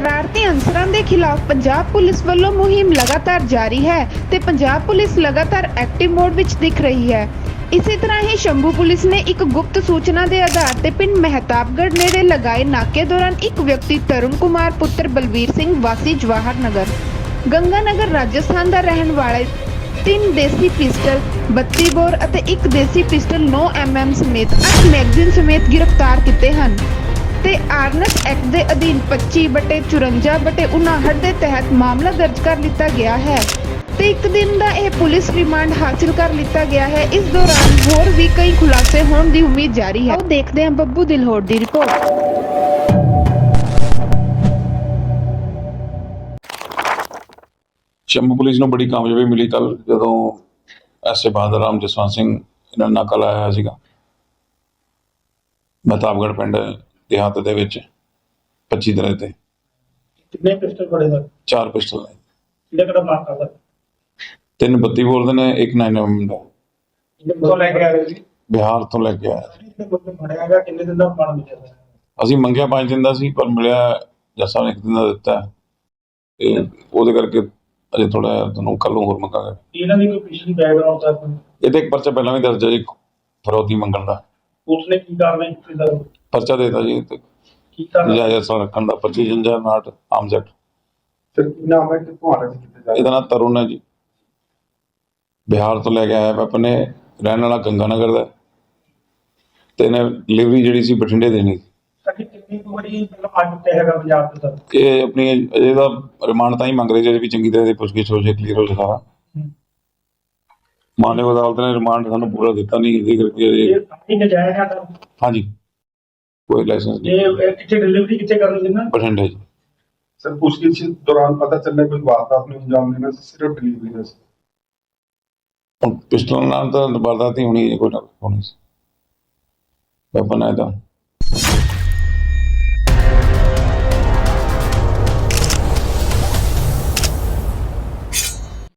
ਸ਼ਰਾਰਤੀ ਅਨਸਰਾਂ ਦੇ ਖਿਲਾਫ ਪੰਜਾਬ ਪੁਲਿਸ ਵੱਲੋਂ ਮੁਹਿੰਮ ਲਗਾਤਾਰ ਜਾਰੀ ਹੈ ਤੇ ਪੰਜਾਬ ਪੁਲਿਸ ਲਗਾਤਾਰ ਐਕਟਿਵ ਮੋਡ ਵਿੱਚ ਦਿਖ ਰਹੀ ਹੈ। ਇਸੇ ਤਰ੍ਹਾਂ ਹੀ ਸ਼ੰਭੂ ਪੁਲਿਸ ਨੇ ਇੱਕ ਗੁਪਤ ਸੂਚਨਾ ਦੇ ਆਧਾਰ ਤੇ ਪਿੰਡ ਮਹਿਤਾਬਗੜ੍ਹ ਨੇੜੇ ਲਗਾਏ ਨਾਕੇ ਦੌਰਾਨ ਇੱਕ ਵਿਅਕਤੀ ਤਰੁਣ ਕੁਮਾਰ, ਪੁੱਤਰ ਬਲਬੀਰ ਸਿੰਘ, ਵਾਸੀ ਜਵਾਹਰ ਨਗਰ। ਗੰਗਾਨਗਰ ਰਾਜਸਥਾਨ ਦਾ ਰਹਿਣ ਵਾਲਾ ਤਿੰਨ ਦੇਸੀ ਪਿਸਟਲ 32 ਬੋਰ ਅਤੇ ਇੱਕ ਦੇਸੀ ਪਿਸਟਲ 9 mm ਸਮੇਤ 8 ਮੈਗਜ਼ੀਨ ਸਮੇਤ ਗ੍ਰਿਫਤਾਰ ਕੀਤੇ ਹਨ। ਤੇ ਆਰਨਸ ਐਕਟ ਦੇ ਅਧੀਨ 25/54/59 ਦੇ ਤਹਿਤ ਮਾਮਲਾ ਦਰਜ ਕਰ ਲਿੱਤਾ ਗਿਆ ਹੈ। ਤੇ ਇੱਕ ਦਿਨ ਦਾ ਇਹ ਪੁਲਿਸ ਰਿਮਾਂਡ ਹਾਸਲ ਕਰ ਲਿੱਤਾ ਗਿਆ ਹੈ। ਇਸ ਦੌਰਾਨ ਹੋਰ ਵੀ ਕਈ ਖੁਲਾਸੇ ਹੋਣ ਦੀ ਉਮੀਦ ਜਾਰੀ ਹੈ। ਆਓ ਦੇਖਦੇ ਹਾਂ ਬੱਬੂ ਦਿਲਹੋੜ ਦੀ ਰਿਪੋਰਟ। ਸ਼ੰਭੂ ਪੁਲਿਸ ਨੂੰ ਬੜੀ ਕਾਮਯਾਬੀ ਮਿਲੀ ਕੱਲ ਜਦੋਂ ਐਸਏ ਬਹਾਦਰ ਜਸਵੰਤ ਸਿੰਘ ਇਹਨਾਂ ਨੇ ਨਾਕਾ ਲਾਇਆ ਸੀਗਾ। ਮਹਤਾਬਗੜ੍ਹ ਪਿੰਡ ਦੇਹਾਤ ਦੇ ਵਿੱਚ 25 ਦਿਨਾਂ ਤੇ ਕਿੰਨੇ ਪਿਸਟਲ ਬੜੇ ਸਰ? ਚਾਰ ਪਿਸਟਲ। ਨੇ ਕਿਹੜਾ ਕਿਹੜਾ ਮਾਰ ਕਰਦਾ ਤਿੰਨ 32 ਬੋਲਦੇ ਨੇ ਇੱਕ 9 mm ਦਾ। ਕਿੰਨੇ ਲੈ ਕੇ ਆ ਰਹੇ ਸੀ ਬਿਹਾਰ ਤੋਂ ਲੈ ਕੇ ਆਇਆ। ਕਿੰਨੇ ਬੰਦੇ ਫੜਿਆ ਗਿਆ? ਕਿੰਨੇ ਦਿਨ ਦਾ ਫੜ ਮਿਲਿਆ ਸਰ? ਅਸੀਂ ਮੰਗਿਆ ਪੰਜ ਦਿਨ ਦਾ ਸੀ ਪਰ ਮਿਲਿਆ ਜੱਸਾ ਨੇ ਇੱਕ ਦਿਨ ਦਾ ਦਿੱਤਾ। ਤੇ ਉਹਦੇ ਕਰਕੇ ਅਜੇ ਥੋੜਾ ਤੁਹਾਨੂੰ ਕੱਲ ਨੂੰ ਹੋਰ ਮੰਗਾਂਗੇ। ਇਹਨਾਂ ਦੀ ਕੋਈ ਪਿਛਲੀ ਬੈਕਗ੍ਰਾਉਂਡ ਸਰ? ਕੋਈ? ਇਹ ਤੇ ਇੱਕ ਪਰਚਾ ਪਹਿਲਾਂ ਵੀ ਦਰਜ ਹੈ ਜੀ ਫਰੋਤੀ ਮੰਗਣ ਦਾ। ਪੁਲਿਸ ਨੇ ਕੀ ਕਾਰਵਾਈ ਕੀਤੀ ਸਰ? ਪਰਚਾ ਦੇਤਾ ਜੀ ਤੇ ਕੀ ਕਾਰਵਾਈ ਜਾਇਜ਼ ਅਸਲ ਰੱਖਣ ਦਾ 25 ਜੰਜਾ ਨਾਟ ਐਕਟ ਸਰ ਕੀ ਨਾਮ ਹੈ ਆ ਰਹੇ ਸੀ ਕਿੱਥੇ ਇਹਦਾ ਨਾਮ ਤਰੁਣ ਹੈ ਜੀ। ਬਿਹਾਰ ਤੋਂ ਲੈ ਕੇ ਆਇਆ ਇਹ ਰਹਿਣ ਵਾਲਾ ਗੰਗਾਨਗਰ ਦਾ। ਹੈ। ਤੇ ਇਹਨੇ ਡਿਲੀਵਰੀ ਜਿਹੜੀ ਸੀ ਬਠਿੰਡੇ ਦੇਣੀ ਸੀ। ਸਾਡੀ ਕਿੰਨੀ ਕੁ ਵਾਰੀ ਮਤਲਬ ਅੱਜ ਤੇ ਹੈਗਾ ਪੰਜਾਬ ਦੇ ਸਰ? ਇਹ ਆਪਣੀ ਇਹਦਾ ਰਿਮਾਂਡ ਤਾਂ ਹੀ ਮੰਗ ਰਹੇ ਜੇ ਵੀ ਚੰਗੀ ਤਰ੍ਹਾਂ ਦੀ ਪੁੱਛਗਿੱਛ ਹੋ ਜੇ ਕਲੀਅਰ ਹੋ ਜੇ ਸਾਰਾ। ਮਾਨਯੋਗ ਅਦਾਲਤ ਨੇ ਰਿਮਾਂਡ ਸਾਨੂੰ ਪੂਰਾ ਦਿੱਤਾ ਨਹੀਂ ਇਹਦੇ ਕਰਕੇ ਇਹ- ਇਹ ਸਰ ਹਾਂਜੀ। ਕੋਈ ਲਾਇਸੈਂਸ ਨਹੀਂ। ਇਹ ਇਹ ਕਿੱਥੇ ਡਿਲੀਵਰੀ ਕਿੱਥੇ ਕਰਨੀ ਸੀ ਨਾ ਬਠਿੰਡੇ ਜੀ। ਸਰ ਪੁੱਛਗਿੱਛ ਦੌਰਾਨ ਪਤਾ ਚੱਲਿਆ ਕੋਈ ਵਾਰਦਾਤ ਨੂੰ ਅੰਜਾਮ ਦੇਣਾ ਸੀ ਸਿਰਫ ਡਿਲੀਵਰੀ ਦਾ ਸੀ? ਹੁਣ ਪਿਸਟਲ ਨਾਲ ਤਾਂ ਵਾਰਦਾਤ ਹੀ ਹੋਣੀ ਹੈ ਕੋਈ ਨਾ ਹੋਣੀ ਸੀ। ਵੈਪਨ ਹੈ ਤਾਂ।